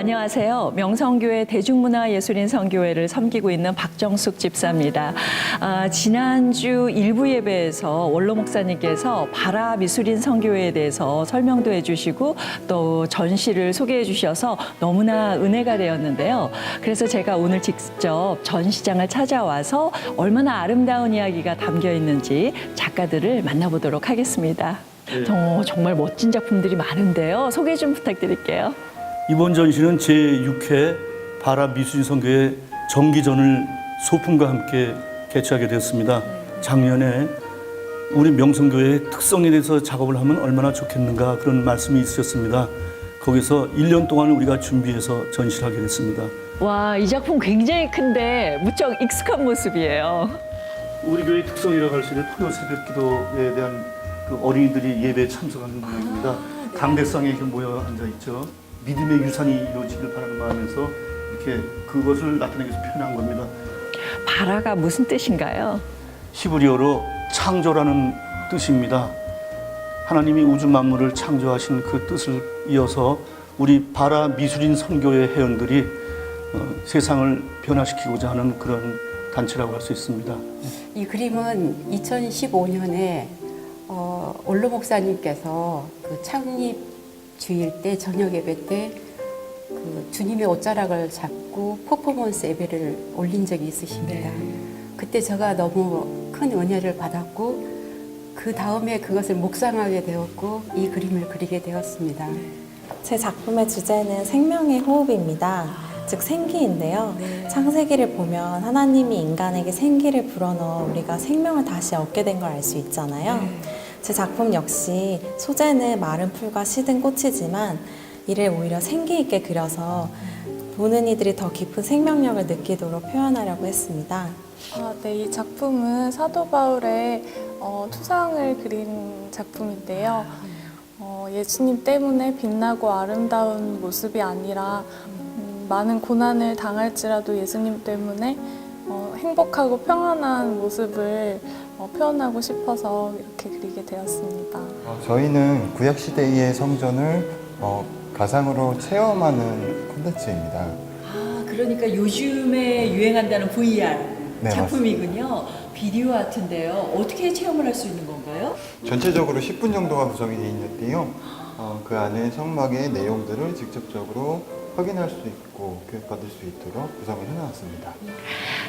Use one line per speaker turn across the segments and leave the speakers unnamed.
안녕하세요. 명성교회 대중문화예술인 성교회를 섬기고 있는 박정숙 집사입니다. 아, 지난주 일부 예배에서 원로 목사님께서 바라 미술인 성교회에 대해서 설명도 해주시고 또 전시를 소개해 주셔서 너무나 은혜가 되었는데요. 그래서 제가 오늘 직접 전시장을 찾아와서 얼마나 아름다운 이야기가 담겨 있는지 작가들을 만나보도록 하겠습니다.
네.
정- 정말 멋진 작품들이 많은데요. 소개 좀 부탁드릴게요.
이번 전시는 제6회 바라 미술인 선교회 정기전을 소품과 함께 개최하게 되었습니다. 작년에 우리 명성교회의 특성에 대해서 작업을 하면 얼마나 좋겠는가 그런 말씀이 있으셨습니다. 거기서 1년 동안 우리가 준비해서 전시를 하게 됐습니다.
와, 이 작품 굉장히 큰데 무척 익숙한 모습이에요.
우리 교회 특성이라고 할 수 있는 토요 새벽 기도에 대한 그 어린이들이 예배에 참석하는 모습입니다. 강대상에 이렇게 모여 앉아 있죠. 믿음의 유산이 이루어지길 바라는 마음에서 이렇게 그것을 나타내기 위해서 표현한 겁니다.
바라가 무슨 뜻인가요?
히브리어로 창조라는 뜻입니다. 하나님이 우주 만물을 창조하신 그 뜻을 이어서 우리 바라 미술인 선교회 회원들이 어, 세상을 변화시키고자 하는 그런 단체라고 할 수 있습니다.
이 그림은 2015년에 어, 올로 목사님께서 그 창립 주일 때 저녁 예배 때 그 주님의 옷자락을 잡고 퍼포먼스 예배를 올린 적이 있으십니다. 그때 제가 너무 큰 은혜를 받았고 그 다음에 그것을 묵상하게 되었고 이 그림을 그리게 되었습니다.
제 작품의 주제는 생명의 호흡입니다. 즉 생기인데요. 창세기를 보면 하나님이 인간에게 생기를 불어넣어 우리가 생명을 다시 얻게 된 걸 알 수 있잖아요. 제 작품 역시 소재는 마른 풀과 시든 꽃이지만 이를 오히려 생기 있게 그려서 보는 이들이 더 깊은 생명력을 느끼도록 표현하려고 했습니다.
아, 네, 이 작품은 사도 바울의 어, 투상을 그린 작품인데요. 어, 예수님 때문에 빛나고 아름다운 모습이 아니라 음, 많은 고난을 당할지라도 예수님 때문에 어, 행복하고 평안한 모습을 어, 표현하고 싶어서 이렇게 그리게 되었습니다.
어, 저희는 구약 시대의 성전을 어, 가상으로 체험하는 콘텐츠입니다.
아, 그러니까 요즘에 유행한다는 VR
네,
작품이군요. 비디오 아트인데요. 어떻게 체험을 할 수 있는 건가요?
전체적으로 10분 정도가 구성이 되어 있는데요. 어, 그 안에 성막의 내용들을 직접적으로 확인할 수 있고 교육받을 수 있도록 구성을 해놨습니다.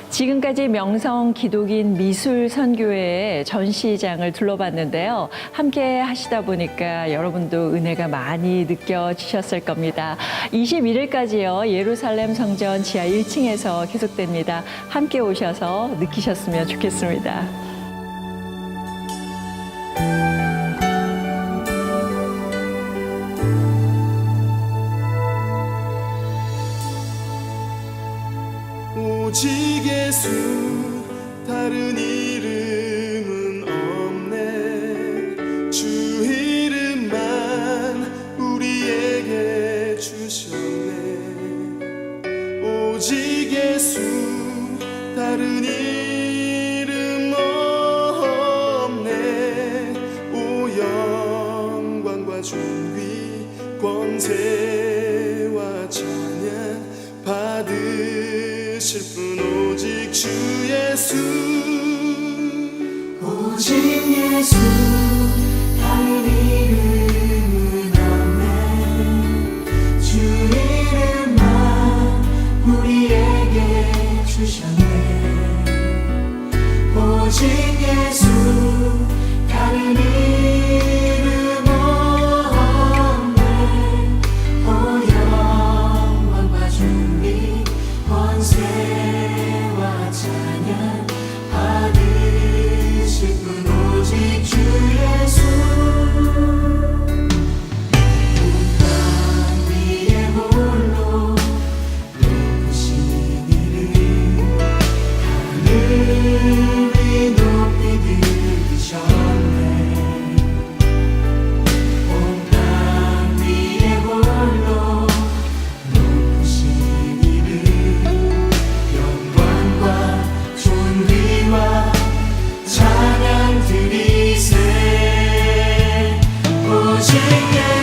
지금까지 명성 기독인 미술 선교회의 전시장을 둘러봤는데요. 함께 하시다 보니까 여러분도 은혜가 많이 느껴지셨을 겁니다. 21일까지요. 예루살렘 성전 지하 1층에서 계속됩니다. 함께 오셔서 느끼셨으면 좋겠습니다.
오직 예수 다른 이름은 없네. 주 이름만 우리에게 주셨네. 오직 예수 다른 이름 없네. 오 영광과 존귀 권세 주 예수. 오직 예수 당리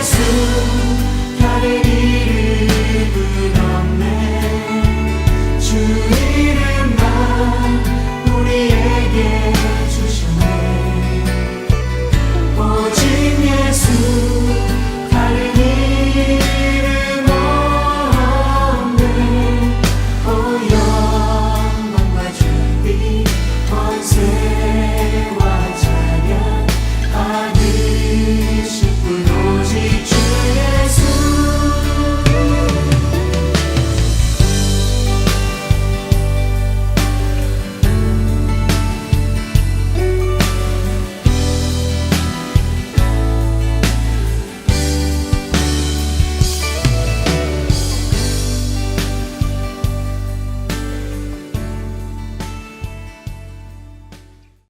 Sing